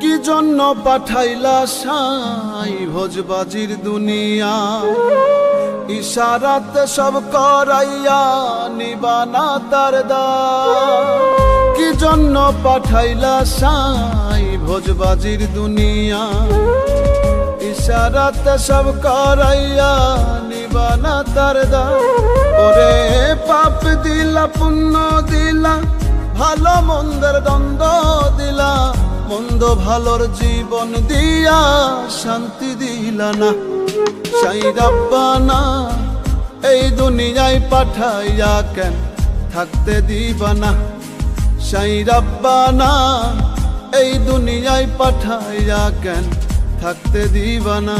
কি জন্য পাঠাইলা সাই ভোজবাজির দুনিয়া? ইশারাতে সব করাইয়া নিবানা তার দা। কি জন্য পাঠাইলা সাই ভোজবাজির দুনিয়া? ইশারাতে সব করাইয়া নিবানা তার দা ওরে পাপ দিলা, পুণ্য দিলা, ভালো মন্দের দ্বন্দ্ব দিলা। মন্দ ভালোর জীবন দিয়া শান্তি দিলা না। সাই রাব্বানা এই দুনিয়ায় পাঠাইয়া কেন থাকতে দিবানা সাই রাব্বানা এই দুনিয়ায় পাঠাইয়া কেন থাকতে দিবানা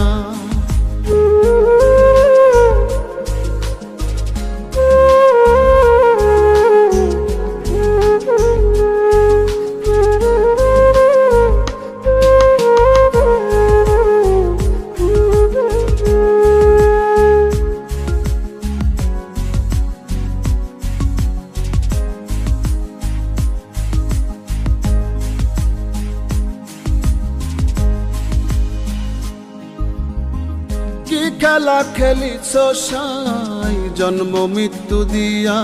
খেলা খেলিছ সাই, জন্ম মৃত্যু দিয়া।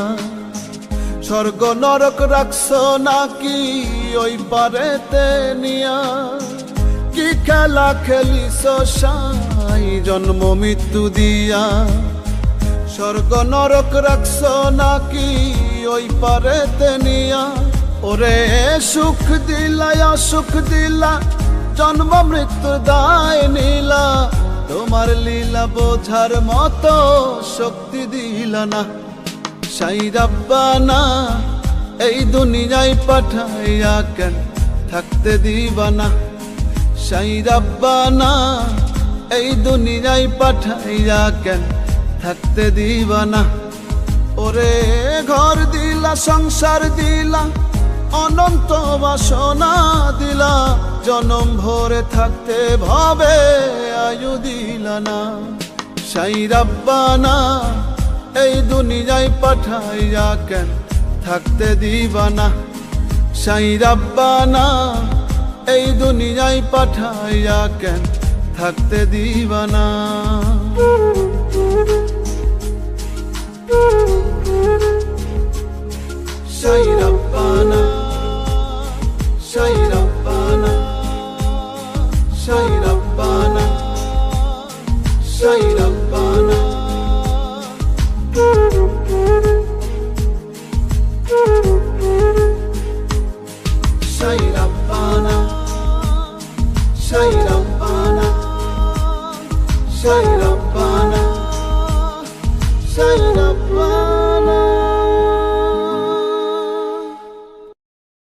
স্বর্গ নরক রাখছ নাকি ওই পারেতে নিয়া। কি খেলা খেলিছ সাই, জন্ম মৃত্যু দিয়া। স্বর্গ নরক রাখছ নাকি ওই পারেতে নিয়া। ওরে সুখ দিলা সুখ দিলা, জন্ম মৃত্যু দায় নীলা। তোমার লীলা বোঝার মতো শক্তি দিল না। সাই রাব্বানা, এই দুনিয়ায় পাঠাইয়া কেন থাকতে দিবানা? সাই রাব্বানা, এই দুনিয়ায় পাঠাইয়া কেন থাকতে দিবানা? ওরে ঘর দিলা, সংসার দিলা, অনন্ত বাসনা দিলা। জনম ভরে থাকতে ভাবে আয়ু দিলা না। সাই রাব্বানা এই দুনিয়ায় পাঠাইয়া কেন থাকতে দিবানা সাই রাব্বানা এই দুনিয়ায় পাঠাইয়া কেন থাকতে দিবানা সাই রাব্বানা সাই রাব্বানা সাই রাব্বানা